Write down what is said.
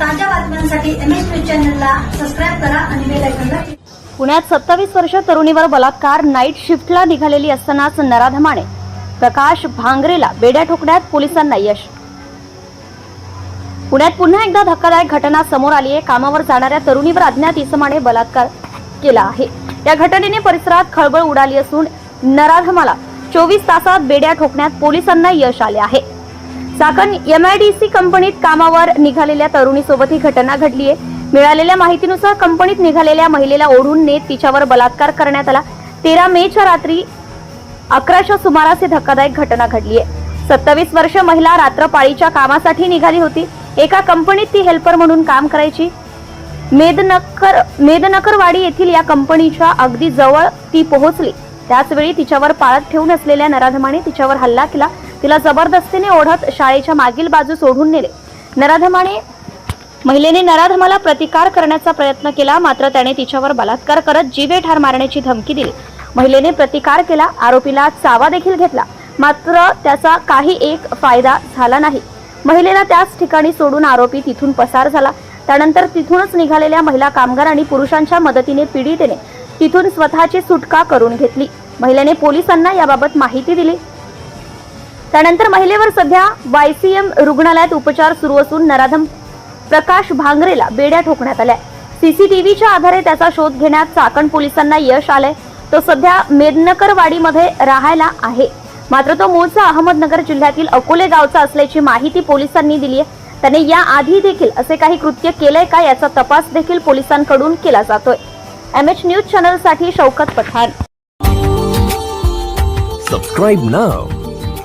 ताज्या बातम्यांसाठी M S news चॅनलला सबस्क्राईब करा आणि बेल आयकॉनला पुण्यात सत्तावीस वर्ष तरुणीवर बलात्कार नाईट शिफ्टला निघालेली असतानाच नराधमाने प्रकाश भांगरेला बेड्या ठोकण्यात पोलिसांना यश. पुण्यात पुन्हा एकदा धक्कादायक घटना समोर आली आहे कामावर जाणाऱ्या तरुणीवर अज्ञात इसमाने बलात्कार केला आहे. या घटनेने परिसरात खळबळ उडाली असून नराधमाला चोवीस तासात बेड्या ठोकण्यात पोलिसांना यश आले आहे. चाकण एमआयडीसी कंपनीत कामावर निघालेल्या तरुणीसोबत ही घटना घडली आहे. मिळालेल्या माहितीनुसार कंपनीत निघालेल्या महिलेला ओढून नेत तिच्यावर बलात्कार करण्यात आला. तेरा मेच्या रात्री अकराच्या सुमारास ही धक्कादायक घटना घडली आहे. सत्तावीस वर्ष महिला रात्रपाळीच्या कामासाठी निघाली होती. एका कंपनीत ती हेल्पर म्हणून काम करायची. मेदनकर मेदनकरवाडी येथील या कंपनीच्या अगदी जवळ ती पोहोचली. त्याचवेळी तिच्यावर पाळत ठेवून असलेल्या नराधमाने तिच्यावर हल्ला केला. तिला जबरदस्तीने ओढत शाळेच्या मागील बाजू सोडून नेले. नराधमाने महिलेने नराधमाला प्रतिकार करण्याचा प्रयत्न केला मात्र त्याने तिच्यावर बलात्कार करत जीवे ठार मारण्याची धमकी दिली. महिलेने प्रतिकार केला आरोपीला चावा देखील घेतला मात्र त्याचा काही एक फायदा झाला नाही. महिलेला त्याच ठिकाणी सोडून आरोपी तिथून पसार झाला. त्यानंतर तिथूनच निघालेल्या महिला कामगार आणि पुरुषांच्या मदतीने पीडितेने तिथून स्वतःची सुटका करून घेतली. महिलेने पोलिसांना याबाबत माहिती दिली. त्यानंतर महिलेवर सध्या वायसीएम रुग्णालयात उपचार सुरू असून नराधम प्रकाश भांगरेला बेड्या ठोकण्यात आल्या. सीसीटीव्हीच्या आधारे त्याचा शोध घेण्यात चाकण पोलिसांना यश आलंय. तो सध्या मेदनकरवाडीमध्ये राहायला आहे. मात्र तो मूळचा अहमदनगर जिल्ह्यातील अकोले गावचा असल्याची माहिती पोलिसांनी दिली आहे. त्याने या आधी देखील असे काही कृत्य केलंय का याचा तपास देखील पोलिसांकडून केला जातोय. M H news चॅनलसाठी Shaukat Pathan. Subscribe now.